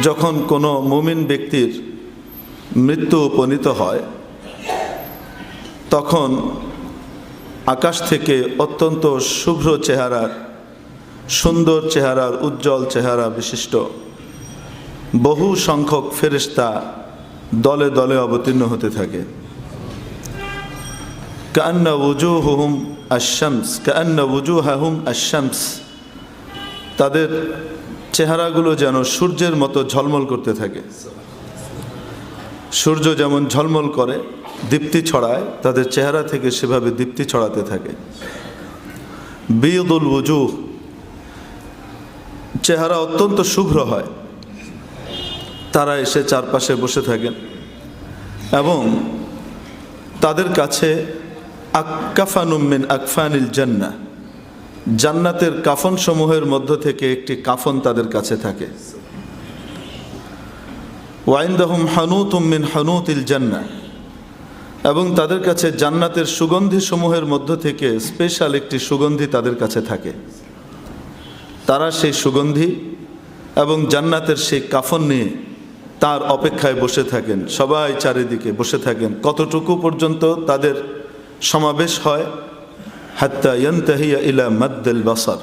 যখন কোনো মুমিন ব্যক্তির মৃত্যু উপনীত হয়, তখন আকাশ থেকে অত্যন্ত শুভ্র চেহারার, সুন্দর চেহারার, উজ্জ্বল চেহারা বিশিষ্ট বহু সংখ্যক ফেরেশতা দলে দলে অবতীর্ণ হতে থাকে। কান্না উজু হুম আশামস কান্না উজু হাহুম আশামস তাদের চেহারাগুলো যেন সূর্যের মতো ঝলমল করতে থাকে। সূর্য যেমন ঝলমল করে, দীপ্তি ছড়ায়, তাদের চেহারা থেকে সেভাবে দীপ্তি ছড়াতে থাকে। বিদুল উজু চেহারা অত্যন্ত শুভ্র হয়। তারা এসে চারপাশে বসে থাকেন এবং তাদের কাছে আক্কাফানুমিন আকফানিল জান্না জান্নাতের কাফন সমূহের মধ্য থেকে একটি কাফন তাদের কাছে থাকে। ওয়াইন্দাহুম হানুত মিন হানুতিল জান্না। এবং তাদের কাছে জান্নাতের সুগন্ধি সমূহের মধ্য থেকে স্পেশাল একটি সুগন্ধি তাদের কাছে থাকে। তারা সেই সুগন্ধি এবং জান্নাতের সেই কাফন নিয়ে তার অপেক্ষায় বসে থাকেন। সবাই চারিদিকে বসে থাকেন। কতটুকু পর্যন্ত তাদের সমাবেশ হয় হাত্তা ইয়ান্তাহিয়া ইলা মাদ্দেল বাসার।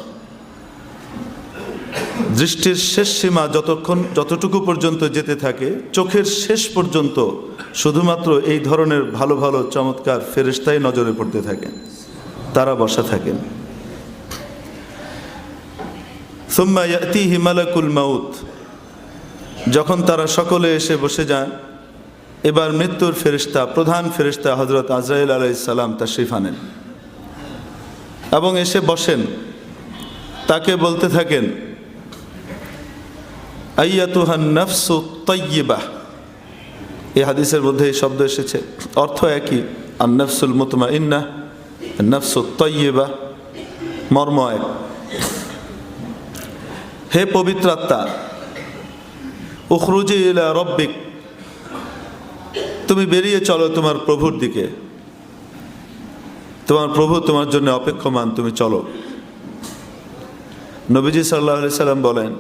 দৃষ্টির শেষ সীমা যতক্ষণ যতটুকু পর্যন্ত যেতে থাকে, চোখের শেষ পর্যন্ত শুধুমাত্র এই ধরনের ভালো ভালো চমৎকার ফেরেস্তাই নজরে পড়তে থাকেন। তারা বসা থাকেন। সুম্মা ইয়াতিহি মালাকুল মাউত। যখন তারা সকলে এসে বসে যান, এবার মৃত্যুর ফেরিস্তা প্রধান ফেরিস্তা হজরত আজরাইল আলাইসাল্লাম তাশরিফ আনেন। এবং এসে বসেন। তাকে বলতে থাকেন নফসু তৈয়িবা। এই হাদিসের মধ্যে এই শব্দ এসেছে। অর্থ একই আর মুতমা ইন্না নফসু তৈয়িবা। মর্ম এক। হে পবিত্রাত্মা উখরুজি ইলা রব্বিক, তুমি বেরিয়ে চলো তোমার প্রভুর দিকে। তোমার প্রভু তোমার জন্য অপেক্ষমান, তুমি চলো। নবীজি সাল্লাহ সাল্লাম বলেন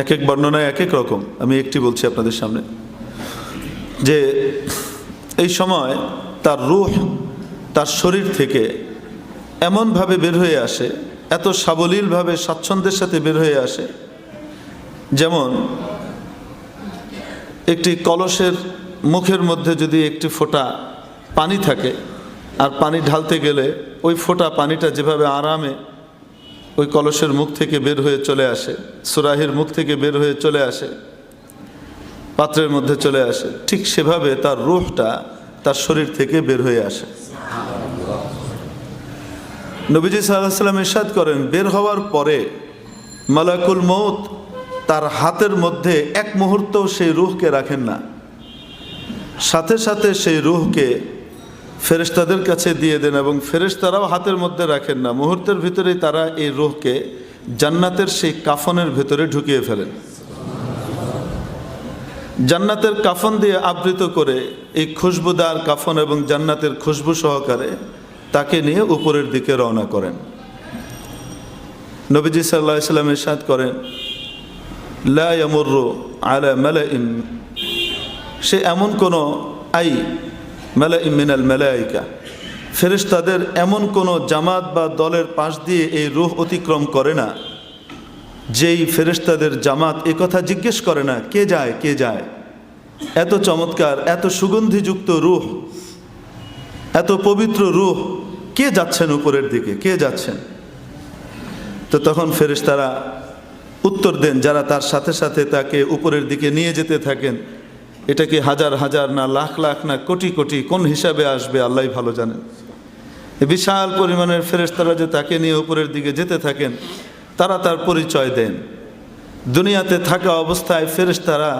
এক এক বর্ণনায় এক এক রকম, আমি একটি বলছি আপনাদের সামনে, যে এই সময় তার রুহ, তার শরীর থেকে এমনভাবে বের হয়ে আসে, এত সাবলীলভাবে স্বাচ্ছন্দ্যের সাথে বের হয়ে আসে, যেমন একটি কলসের মুখের মধ্যে যদি একটি ফোঁটা পানি থাকে আর পানি ঢালতে গেলে ওই ফোঁটা পানিটা যেভাবে আরামে ওই কলসের মুখ থেকে বের হয়ে চলে আসে, সুরাহির মুখ থেকে বের হয়ে চলে আসে, পাত্রের মধ্যে চলে আসে, ঠিক সেভাবে তার রুহটা তার শরীর থেকে বের হয়ে আসে। নবীজি সাল্লাম ইরশাদ করেন, বের হওয়ার পরে মালাকুল মৌত তার হাতের মধ্যে এক মুহূর্ত সেই রুহকে রাখেন না। সাথে সাথে সেই রুহকে ফেরেশতাদের কাছে দিয়ে দেন এবং ফেরেশতারাও হাতের মধ্যে রাখেন না। মুহূর্তের ভিতরেই তারা এই রোহকে জান্নাতের সেই কাফনের ভেতরে ঢুকিয়ে ফেলেন। জান্নাতের কাফন দিয়ে আবৃত করে এই খুশবুদার কাফন এবং জান্নাতের খুশবু সহকারে তাকে নিয়ে উপরের দিকে রওনা করেন। নবীজি সাল্লাহ সাল্লাম ইরশাদ করেন, লা ইয়ামুরু আলা মালাইন। সে এমন কোনো আই মেলা মিনাল মেলাইকা। ফেরেশতাদের এমন কোনো জামাত বা দলের পাশ দিয়ে এই রুহ অতিক্রম করে না। যেই ফেরেশতাদের জামাত এ কথা জিজ্ঞেস করে না, কে যায় কে যায়? এত চমৎকার, এত সুগন্ধিযুক্ত রুহ, এত পবিত্র রুহ, কে যাচ্ছেন উপরের দিকে, কে যাচ্ছেন? তো তখন ফেরেশতারা উত্তর দেন, যারা তার সাথে সাথে তাকে উপরের দিকে নিয়ে যেতে থাকেন এটা কি হাজার হাজার না লাখ লাখ না কোটি কোটি কোন হিসাবে আসবে আল্লাহ ভালো জানেন। বিশাল পরিমাণের ফেরেশতারা যে তাকে নিয়ে উপরের দিকে যেতে থাকেন, তারা তার পরিচয় দেন। দুনিয়াতে থাকা অবস্থায় ফেরেশতারা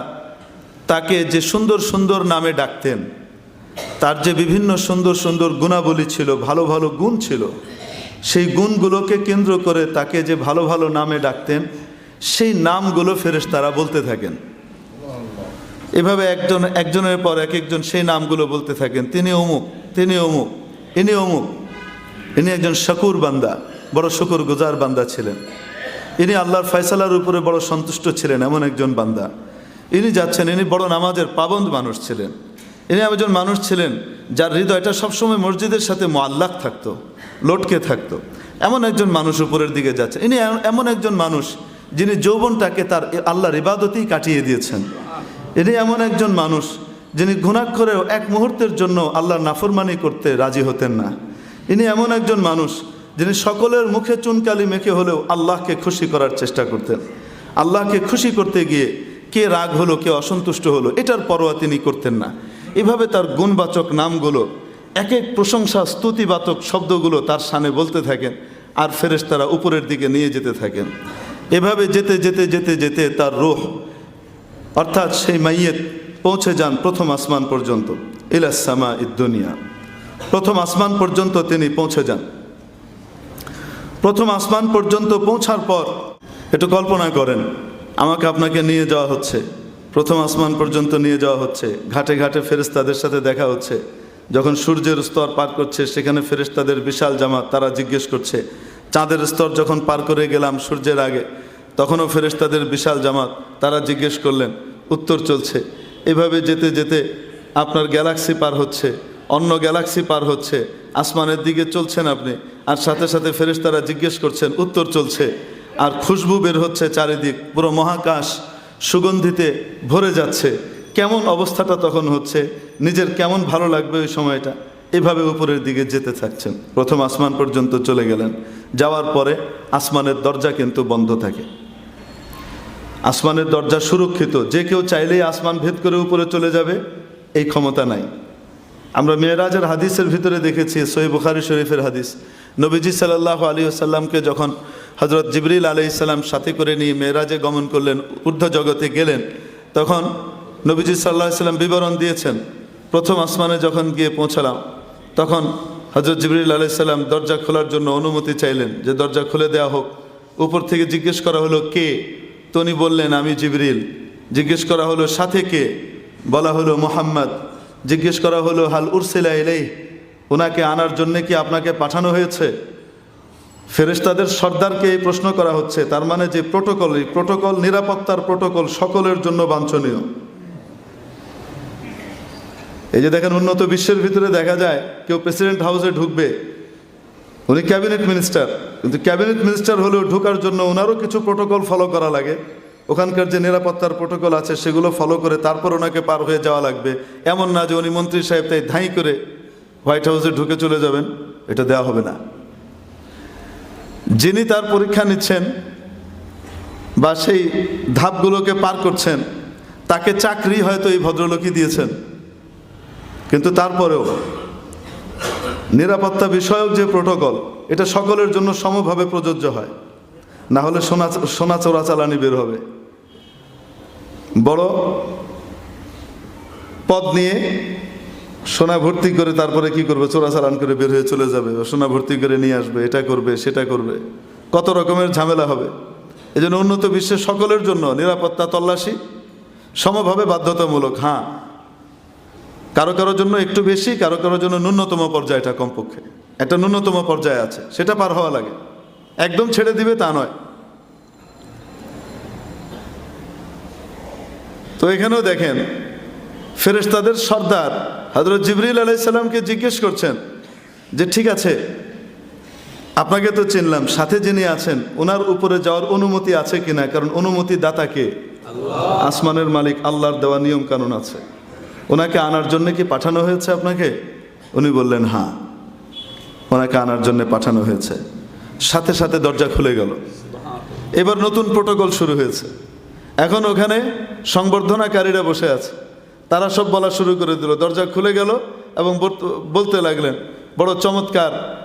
তাকে যে সুন্দর সুন্দর নামে ডাকতেন, তার যে বিভিন্ন সুন্দর সুন্দর গুণাবলী ছিল, ভালো ভালো গুণ ছিল, সেই গুণগুলোকে কেন্দ্র করে তাকে যে ভালো ভালো নামে ডাকতেন, সেই নামগুলো ফেরেশতারা বলতে থাকেন। এভাবে একজন, একজনের পর এক একজন সেই নামগুলো বলতে থাকেন। তিনি অমুক তিনি অমুক, ইনি অমুক। ইনি একজন শকুর বান্দা, বড় শকুর গুজার বান্দা ছিলেন। ইনি আল্লাহর ফয়সালার উপরে বড় সন্তুষ্ট ছিলেন এমন একজন বান্দা। ইনি যাচ্ছেন, ইনি বড় নামাজের পাবন্দ মানুষ ছিলেন। ইনি একজন মানুষ ছিলেন যার হৃদয়টা সবসময় মসজিদের সাথে মোয়াল্লাক থাকতো, লটকে থাকতো। এমন একজন মানুষ উপরের দিকে যাচ্ছে। ইনি এম- এমন একজন মানুষ যিনি যৌবনটাকে তার আল্লাহর ইবাদতেই কাটিয়ে দিয়েছেন। ইনি এমন একজন মানুষ যিনি ঘুণাক্ষরেও এক মুহূর্তের জন্য আল্লাহর নাফরমানি করতে রাজি হতেন না। ইনি এমন একজন মানুষ যিনি সকলের মুখে চুনকালি মেখে হলেও আল্লাহকে খুশি করার চেষ্টা করতেন। আল্লাহকে খুশি করতে গিয়ে কে রাগ হলো, কে অসন্তুষ্ট হলো, এটার পরোয়া তিনি করতেন না। এভাবে তার গুণবাচক নামগুলো এক এক প্রশংসা স্তুতিবাচক শব্দগুলো তার সামনে বলতে থাকেন আর ফেরেশতারা উপরের দিকে নিয়ে যেতে থাকেন। এভাবে যেতে যেতে যেতে যেতে তার রোহ অর্থাৎ সেই মাইয়েত পৌঁছে যান প্রথম আসমান পর্যন্ত ইলাসামা ইদ্দুনিয়া প্রথম আসমান পর্যন্ত তিনি পৌঁছে যান। প্রথম আসমান পর্যন্ত পৌঁছার পর একটু কল্পনা করেন, আমাকে আপনাকে নিয়ে যাওয়া হচ্ছে। প্রথম আসমান পর্যন্ত নিয়ে যাওয়া হচ্ছে। ঘাটে ঘাটে ফেরেশতাদের সাথে দেখা হচ্ছে। যখন সূর্যের স্তর পার করছে, সেখানে ফেরেশতাদের বিশাল জামাত, তারা জিজ্ঞেস করছে, চাঁদের স্তর যখন পার করে গেলাম সূর্যের আগে, তখনও ফেরেশতাদের বিশাল জামাত? তারা জিজ্ঞেস করলেন উত্তর চলছে। এভাবে যেতে যেতে আপনার গ্যালাক্সি পার হচ্ছে, অন্য গ্যালাক্সি পার হচ্ছে, আসমানের দিকে চলছেন আপনি, আর সাথে সাথে ফেরেশতারা জিজ্ঞেস করছেন, উত্তর চলছে, আর খুশবু বের হচ্ছে চারিদিক, পুরো মহাকাশ সুগন্ধিতে ভরে যাচ্ছে। কেমন অবস্থাটা তখন হচ্ছে? নিজের কেমন ভালো লাগবে ওই সময়টা? এভাবে উপরের দিকে যেতে থাকছেন। প্রথম আসমান পর্যন্ত চলে গেলেন। যাওয়ার পরে আসমানের দরজা কিন্তু বন্ধ থাকে। আসমানের দরজা সুরক্ষিত। যে কেউ চাইলেই আসমান ভেদ করে উপরে চলে যাবে, এই ক্ষমতা নাই। আমরা মেয়েরাজের হাদিসের ভিতরে দেখেছি সহি বুখারি শরীফের হাদিস। নবীজি সাল্লাহ আলী আসাল্লামকে যখন হজরত জিবরিল আলি সাথে করে নিয়ে মেয়েরাজে গমন করলেন, ঊর্ধ্ব জগতে গেলেন, তখন নবীজি সাল্লাহ সাল্লাম বিবরণ দিয়েছেন, প্রথম আসমানে যখন গিয়ে পৌঁছালাম, তখন হজরত জিবরিল আলি সাল্লাম দরজা খোলার জন্য অনুমতি চাইলেন যে দরজা খুলে দেওয়া হোক। উপর থেকে জিজ্ঞেস করা হলো, কে? তনি বললেন, আমি জিবরিল। জিজ্ঞেস করা হলো, সাথে কে? বলা হলো, মোহাম্মদ। জিজ্ঞেস করা হলো, হাল উরসিলা এলেই ওনাকে আনার জন্যে কি আপনাকে পাঠানো হয়েছে? ফেরেশতাদের সর্দারকে এই প্রশ্ন করা হচ্ছে, তার মানে যে প্রোটোকল, এই প্রোটোকল নিরাপত্তার প্রোটোকল সকলের জন্য বাঞ্ছনীয়। এই যে দেখেন, উন্নত বিশ্বের ভিতরে দেখা যায়, কেউ প্রেসিডেন্ট হাউসে ঢুকবে উনি ক্যাবিনেট মিনিস্টার, কিন্তু ক্যাবিনেট মিনিস্টার হলেও ঢোকার জন্য ওনারও কিছু প্রোটোকল ফলো করা লাগে। ওখানকার যে নিরাপত্তার প্রোটোকল আছে, সেগুলো ফলো করে তারপর ওনাকে পার হয়ে যাওয়া লাগবে। এমন না যে উনি মন্ত্রী সাহেব, তাই ধাঁই করে হোয়াইট হাউসে ঢুকে চলে যাবেন, এটা দেওয়া হবে না। যিনি তার পরীক্ষা নিচ্ছেন বা সেই ধাপগুলোকে পার করছেন, তাকে চাকরি হয়তো এই ভদ্রলোকই দিয়েছেন। কিন্তু তারপরেও নিরাপত্তা বিষয়ক যে প্রোটোকল, এটা সকলের জন্য সমভাবে প্রযোজ্য হয়। না হলে সোনা সোনা চোরাচালানি বের হবে। বড় পদ নিয়ে সোনা ভর্তি করে তারপরে কি করবে? চোরাচালান করে বের হয়ে চলে যাবে সোনা ভর্তি করে নিয়ে আসবে, এটা করবে, সেটা করবে। কত রকমের ঝামেলা হবে। এই জন্য উন্নত বিশ্বের সকলের জন্য নিরাপত্তা তল্লাশি সমভাবে বাধ্যতামূলক হ্যাঁ। কারও কারোর জন্য একটু বেশি, কারও কারোর জন্য ন্যূনতম পর্যায়টা কমপক্ষে। একটা ন্যূনতম পর্যায়ে আছে, সেটা পার হওয়া লাগে। একদম ছেড়ে দিবে তা নয়। তো এখানেও দেখেন, ফেরেশতাদের সর্দার হজরত জিবরিল আলাইসাল্লামকে জিজ্ঞেস করছেন যে, ঠিক আছে, আপনাকে তো চিনলাম, সাথে যিনি আছেন ওনার উপরে যাওয়ার অনুমতি আছে কিনা? কারণ অনুমতি দাতাকে আসমানের মালিক, আল্লাহর দেওয়া নিয়ম কানুন আছে। ওনাকে আনার জন্য কি পাঠানো হয়েছে আপনাকে? উনি বললেন হ্যাঁ ওনাকে আনার জন্য পাঠানো হয়েছে। সাথে সাথে দরজা খুলে গেল। এবার নতুন প্রোটোকল শুরু হয়েছে। এখন ওখানে সংবর্ধনাকারীরা বসে আছে। তারা সব বলা শুরু করে দিল। দরজা খুলে গেল এবং বলতে- লাগলেন, বড় চমৎকার,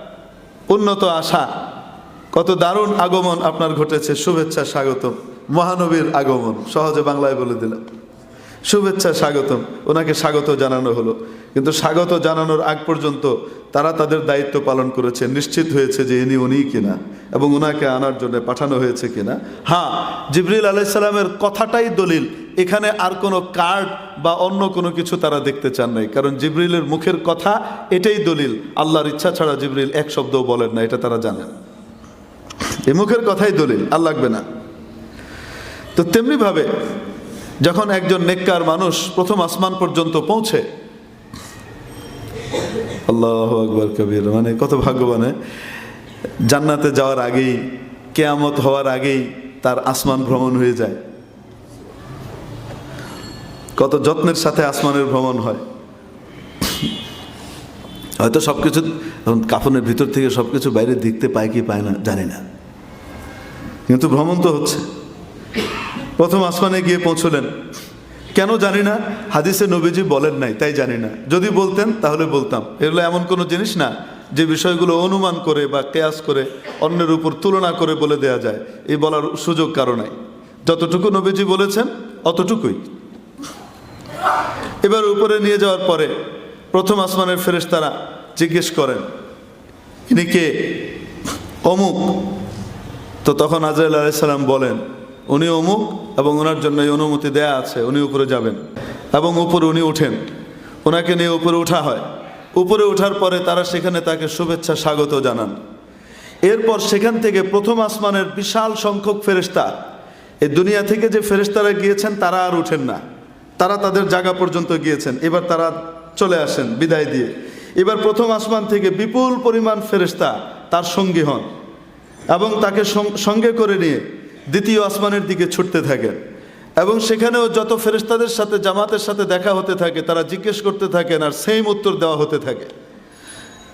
উন্নত আশা। কত দারুণ আগমন আপনার ঘটেছে। শুভেচ্ছা স্বাগতম। মহানবীর আগমন। সহজে বাংলায় বলে দিলাম। শুভেচ্ছা, স্বাগতম। ওনাকে স্বাগত জানানো হলো। কিন্তু স্বাগত জানানোর আগ পর্যন্ত তারা তাদের দায়িত্ব পালন করেছে, নিশ্চিত হয়েছে যে ইনি উনি কিনা এবং ওনাকে আনার জন্য পাঠানো হয়েছে কিনা। হ্যাঁ জিবরিল আলাইসাল্লামের কথাটাই দলিল। এখানে আর কোনো কার্ড বা অন্য কোনো কিছু তারা দেখতে চান নাই। কারণ জিবরিলের মুখের কথা এটাই দলিল। আল্লাহর ইচ্ছা ছাড়া জিবরিল এক শব্দও বলেন না, এটা তারা জানেন। এই মুখের কথাই দলিল, আর লাগবে না। তো তেমনিভাবে যখন একজন নেককার মানুষ প্রথম আসমান পর্যন্ত পৌঁছে, আল্লাহ আকবর কবির মানে কত ভাগ্যবানে জান্নাতে যাওয়ার আগেই, কেয়ামত হওয়ার আগেই তার আসমান ভ্রমণ হয়ে যায়। কত যত্নের সাথে আসমানের ভ্রমণ হয়। হয়তো সব কিছু কাফনের ভিতর থেকে সব কিছু বাইরে দেখতে পায় কি পায় না, জানি না। কিন্তু ভ্রমণ তো হচ্ছে। প্রথম আসমানে গিয়ে পৌঁছলেন। কেন জানি না, হাদিসে নবীজি বলেন নাই, তাই জানি না। যদি বলতেন, তাহলে বলতাম। এগুলো এমন কোনো জিনিস না, যে বিষয়গুলো অনুমান করে বা কেয়াস করে, অন্যের উপর তুলনা করে বলে দেয়া যায়। এই বলার সুযোগ কারও নাই। যতটুকু নবীজি বলেছেন, অতটুকুই। এবার উপরে নিয়ে যাওয়ার পরে প্রথম আসমানের ফেরেশতারা জিজ্ঞেস করেন, ইনি কে? অমুক। তো তখন আজরাইল আলাইসাল্লাম বলেন উনি অমুক এবং ওনার জন্য এই অনুমতি দেয়া আছে, উনি উপরে যাবেন। এবং উপরে উনি উঠেন। ওনাকে নিয়ে উপরে ওঠা হয়। উপরে ওঠার পরে তারা সেখানে তাকে শুভেচ্ছা, স্বাগত জানান। এরপর সেখান থেকে প্রথম আসমানের বিশাল সংখ্যক ফেরেশতা, এই দুনিয়া থেকে যে ফেরেশতারা গিয়েছেন, তারা আর উঠেন না। তারা তাদের জায়গা পর্যন্ত গিয়েছেন। এবার তারা চলে আসেন বিদায় দিয়ে। এবার প্রথম আসমান থেকে বিপুল পরিমাণ ফেরেশতা তার সঙ্গী হন এবং তাকে সঙ্গে করে নিয়ে দ্বিতীয় আসমানের দিকে ছুটতে থাকেন। এবং সেখানেও যত ফেরেশতাদের সাথে, জামাতের সাথে দেখা হতে থাকে, তারা জিজ্ঞেস করতে থাকেন, আর সেম উত্তর দেওয়া হতে থাকে।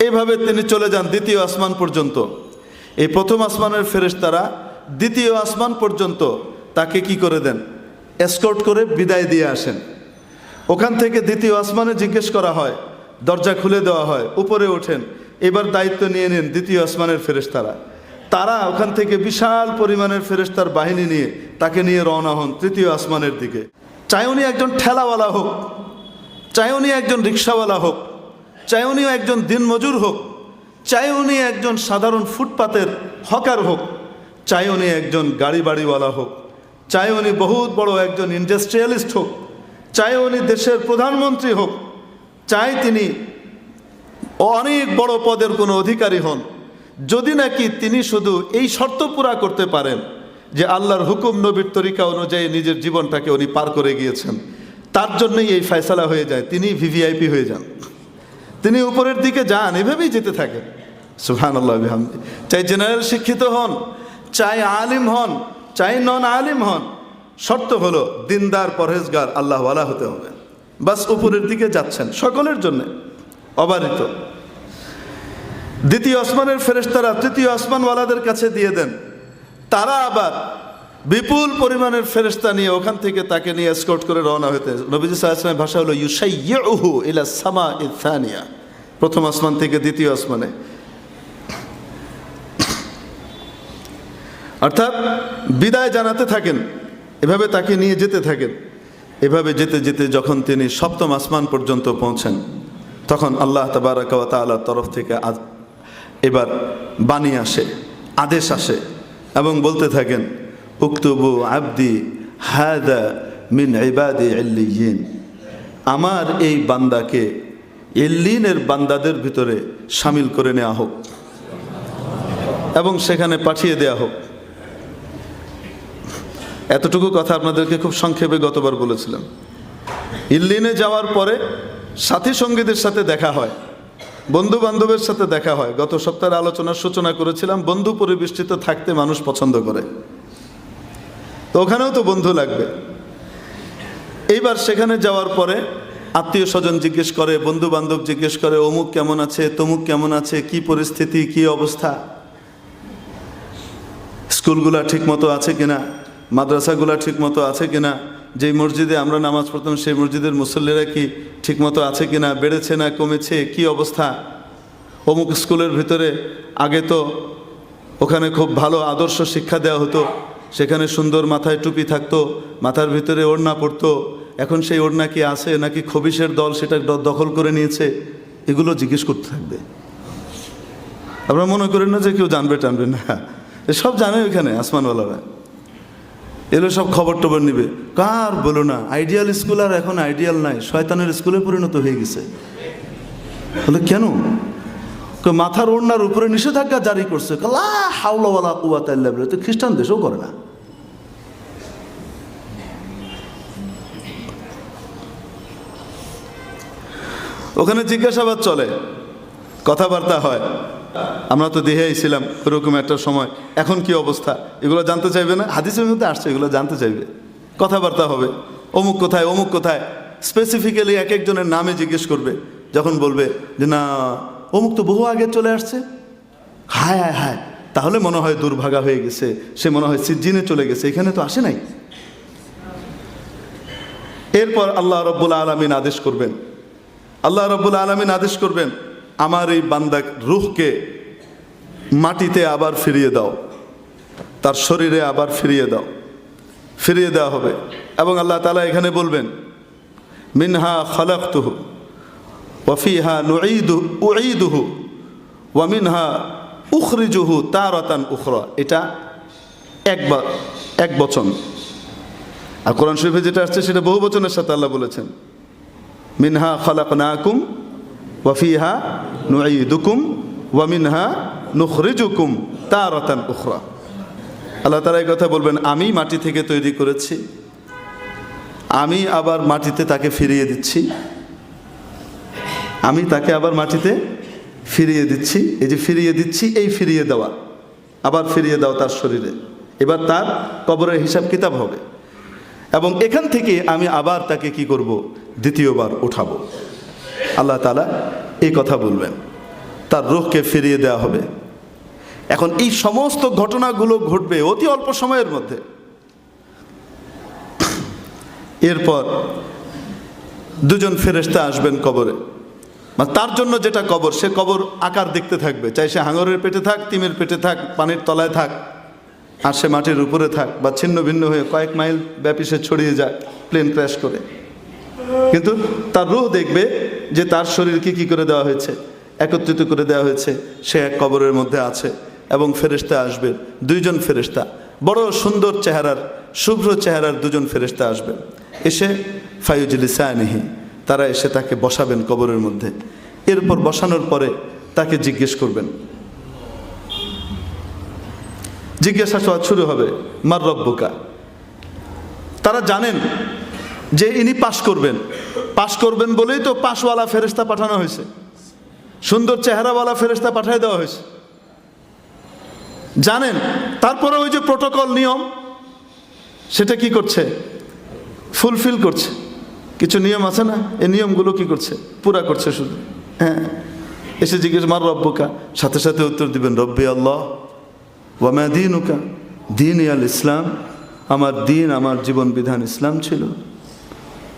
এইভাবে তিনি চলে যান দ্বিতীয় আসমান পর্যন্ত। এই প্রথম আসমানের ফেরেশতারা দ্বিতীয় আসমান পর্যন্ত তাকে কি করে দেন? এসকর্ট করে বিদায় দিয়ে আসেন। ওখান থেকে দ্বিতীয় আসমানে জিজ্ঞেস করা হয়, দরজা খুলে দেওয়া হয়, উপরে ওঠেন। এবার দায়িত্ব নিয়ে নেন দ্বিতীয় আসমানের ফেরেশতারা। তারা ওখান থেকে বিশাল পরিমাণের ফেরেস্তার বাহিনী নিয়ে তাকে নিয়ে রওনা হন তৃতীয় আসমানের দিকে। চাই উনি একজন ঠেলাওয়ালা হোক চাই উনি একজন রিক্সাওয়ালা হোক চাই উনি একজন দিনমজুর হোক চাই উনি একজন সাধারণ ফুটপাতের হকার হোক চাই উনি একজন গাড়ি বাড়িওয়ালা হোক চাই উনি বহুত বড় একজন ইন্ডাস্ট্রিয়ালিস্ট হোক চাই উনি দেশের প্রধানমন্ত্রী হোক চাই তিনি অনেক বড় পদের কোনো অধিকারী হন। যদি নাকি তিনি শুধু এই শর্ত পুরা করতে পারেন যে আল্লাহর হুকুম নবীর তরিকা অনুযায়ী নিজের জীবনটাকে উনি পার করে গিয়েছেন, তার জন্যই এই ফয়সালা হয়ে যায়, তিনি ভিভিআইপি হয়ে যান। তিনি উপরের দিকে যান, এভাবেই যেতে থাকেন সুহান আল্লাহ চাই জেনারেল শিক্ষিত হন, চাই আলিম হন, চাই নন আলিম হন। শর্ত হলো, দিনদার, পরহেজগার, আল্লাহওয়ালা হতে হবে। বাস উপরের দিকে যাচ্ছেন, সকলের জন্য অবারিত দ্বিতীয় আসমানের ফেরেস্তারা তৃতীয় আসমানওয়ালাদের কাছে দিয়ে দেন। তারা আবার বিপুল পরিমাণের ফেরেশতা নিয়ে ওখান থেকে তাকে নিয়ে এসকর্ট করে রওনা হতে নবীজি সাল্লামের ভাষা হলো ইউসাইয়াহু ইলা সামা ইথানিয়া প্রথম আসমান থেকে দ্বিতীয় আসমানে। অর্থাৎ বিদায় জানাতে থাকেন, এভাবে তাকে নিয়ে যেতে থাকেন। এভাবে যেতে যেতে যখন তিনি সপ্তম আসমান পর্যন্ত পৌঁছেন, তখন আল্লাহ তাবারাক ওয়া তাআলার তরফ থেকে এবার বাণী আসে, আদেশ আসে এবং বলতে থাকেন, উক্তুবু আবদি হাদা মিন ইবাদি ইল্লিয়িন আমার এই বান্দাকে ইল্লিনের বান্দাদের ভিতরে সামিল করে নেওয়া হোক এবং সেখানে পাঠিয়ে দেয়া হোক। এতটুকু কথা আপনাদেরকে খুব সংক্ষেপে গতবার বলেছিলাম। ইল্লিনে যাওয়ার পরে সাথী সঙ্গীদের সাথে দেখা হয়। বন্ধু বান্ধবের সাথে দেখা হয়। গত সপ্তাহের আলোচনার সূচনা করেছিলাম, বন্ধু পরিবেষ্টিত থাকতে মানুষ পছন্দ করে। তো ওখানেও তো বন্ধু লাগবে। এইবার সেখানে যাওয়ার পরে আত্মীয় স্বজন জিজ্ঞেস করে বন্ধু বান্ধব জিজ্ঞেস করে, অমুক কেমন আছে, তমুক কেমন আছে, কি পরিস্থিতি, কি অবস্থা? স্কুলগুলা ঠিক মতো আছে কিনা? মাদ্রাসাগুলা ঠিক মতো আছে কিনা? যেই মসজিদে আমরা নামাজ পড়তাম, সেই মসজিদের মুসল্লিরা কি ঠিক মতো আছে কিনা? বেড়েছে না কমেছে? কি অবস্থা? অমুক স্কুলের ভিতরে আগে তো ওখানে খুব ভালো আদর্শ শিক্ষা দেওয়া হতো। সেখানে সুন্দর মাথায় টুপি থাকতো, মাথার ভিতরে ওড়না পড়তো। এখন সেই ওড়না কি আছে নাকি খবিশের দল সেটা দখল করে নিয়েছে? এগুলো জিজ্ঞেস করতে থাকবে। আপনারা মনে করেন না যে কেউ জানবে টানবে না? সব জানে ওইখানে, আসমানওয়ালারা। এগুলো সব খবর টবর নিবে। কার বলো না আইডিয়াল স্কুল আর এখন আইডিয়াল নাই, শয়তানের স্কুলে পরিণত হয়ে গেছে। বলে, কেন? মাথার ওড়নার উপরে নিষেধাজ্ঞা জারি করছে। হাওলাওয়ালা কুয়াতাল্লাহ তো খ্রিস্টান দেশেও করে না। ওখানে জিজ্ঞাসাবাদ চলে। কথাবার্তা হয়। আমরা তো দেহে ছিলাম ওরকম একটা সময়। এখন কি অবস্থা? এগুলো জানতে চাইবে না? হাদিসের মধ্যে আসছে, এগুলো জানতে চাইবে। কথাবার্তা হবে। অমুক কোথায় অমুক কোথায়? স্পেসিফিক্যালি এক একজনের নামে জিজ্ঞেস করবে। যখন বলবে যে, না, অমুক তো বহু আগে চলে আসছে। হায় হায় হায়। তাহলে মনে হয় দুর্ভাগা হয়ে গেছে। সে মনে হয় সিজ্জিনে চলে গেছে। এখানে তো আসে নাই। এরপর আল্লাহ রব্বুল আলমিন আদেশ করবেন। আল্লাহ রব্বুল আলমিন আদেশ করবেন আমার এই বান্দা রুহকে মাটিতে আবার ফিরিয়ে দাও, তার শরীরে আবার ফিরিয়ে দাও, ফিরিয়ে দেওয়া হবে। এবং আল্লাহ তালা এখানে বলবেন, মিনহা খলাকতুহু ওয়ফিহা নুঈদু, উঈদুহু ওয়ামিনহা উখরিজুহু তারাতান উখরা। এটা একবার, এক বচন। আর কোরআন শরীফে যেটা আসছে সেটা বহু বচনের সাথে আল্লাহ বলেছেন, মিনহা খলাকনাকুম ওয়াফিহা নুঈদুকুম ওয়ামিনহা নুখরিজুকুম তারাতান উখরা। আল্লাহ এই কথা বলবেন, আমি মাটি থেকে তৈরি করেছি। আমি আবার মাটিতে তাকে ফিরিয়ে দিচ্ছি। আমি তাকে আবার মাটিতে ফিরিয়ে দিচ্ছি। এই যে ফিরিয়ে দিচ্ছি, এই ফিরিয়ে দেওয়া। আবার ফিরিয়ে দাও তার শরীরে। এবার তার কবরের হিসাব কিতাব হবে। এবং এখান থেকে আমি আবার তাকে কি করব? দ্বিতীয়বার উঠাবো। আল্লাহ তালা এই কথা বলবেন। তার রোগকে ফিরিয়ে দেওয়া হবে। এখন এই সমস্ত ঘটনাগুলো ঘটবে অতি অল্প সময়ের মধ্যে। এরপর দুজন ফেরেস্তা আসবেন কবরে। মানে তার জন্য যেটা কবর, সে কবর আকার দেখতে থাকবে। চাই সে হাঙরের পেটে থাক, তিমের পেটে থাক, পানির তলায় থাক, আর সে মাটির উপরে থাক বা ছিন্ন ভিন্ন হয়ে কয়েক মাইল ব্যাপী সে ছড়িয়ে যায় প্লেন ক্র্যাশ করে। কিন্তু তার রুহ দেখবে যে তার শরীর কি করে দেওয়া হয়েছে, একত্রিত করে দেওয়া হয়েছে, সে এক কবরের মধ্যে আছে এবং ফেরেস্তা আসবে, দুইজন ফেরেস্তা বড় সুন্দর চেহারার, শুভ্র চেহারার দুজন ফেরেস্তা আসবে। এসে ফাইজুল ইসানিহি তারা এসে তাকে বসাবেন কবরের মধ্যে। এরপর বসানোর পরে তাকে জিজ্ঞেস করবেন। জিজ্ঞাসাবাদ শুরু হবে, মার রব্বুকা। তারা জানেন যে ইনি পাশ করবেন। পাশ করবেন বলেই তো পাশওয়ালা ফেরেস্তা পাঠানো হয়েছে। সুন্দর চেহারাওয়ালা ফেরেস্তা পাঠিয়ে দেওয়া হয়েছে। জানেন, তারপরে ওই যে প্রোটোকল নিয়ম, সেটা কি করছে? ফুলফিল করছে। কিছু নিয়ম আছে না? এই নিয়মগুলো কি করছে? পুরা করছে শুধু। হ্যাঁ। এসে জিজ্ঞেস, মার রব্বকা? সাথে সাথে উত্তর দিবেন, রব্বি আল্লাহ ওয়ামা দিন উকা দিন ইয়াল ইসলাম, আমার দিন, আমার জীবন বিধান ইসলাম ছিল।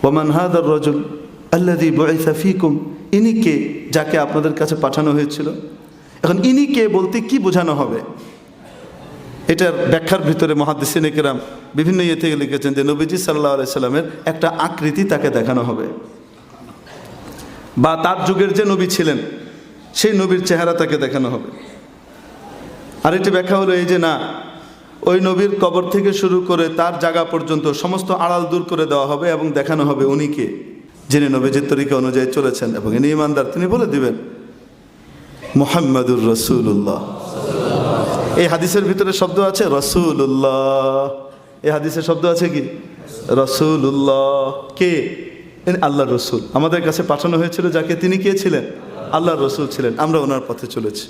ওমান হাদার রজল আল্লাদি বয়সা ফিকুম, ইনি কে যাকে আপনাদের কাছে পাঠানো হয়েছিল? এখন ইনি কে বলতে কি বোঝানো হবে? এটার ব্যাখ্যার ভিতরে মহাদিসিন কেরাম বিভিন্ন ইয়ে থেকে লিখেছেন যে নবীজি সাল্লাহ সাল্লামের একটা আকৃতি তাকে দেখানো হবে। বা তার যুগের যে নবী ছিলেন, সেই নবীর চেহারা তাকে দেখানো হবে। আরেকটি ব্যাখ্যা হলো এই যে না ওই নবীর কবর থেকে শুরু করে তার জায়গা পর্যন্ত সমস্ত আড়াল দূর করে দেওয়া হবে এবং দেখানো হবে উনিকে যিনি নবীজির তরিকা অনুযায়ী চলেছেন এবং ইনি ইমানদার, তিনি বলে দিবেন, মোহাম্মদুর রসুল্লাহ এই হাদিসের ভিতরে শব্দ আছে রসুল্লাহ এই হাদিসের শব্দ আছে কি? রসুল্লাহ কে? আল্লাহ রসুল। আমাদের কাছে পাঠানো হয়েছিল যাকে তিনি কে ছিলেন? আল্লাহ রসুল ছিলেন। আমরা ওনার পথে চলেছি।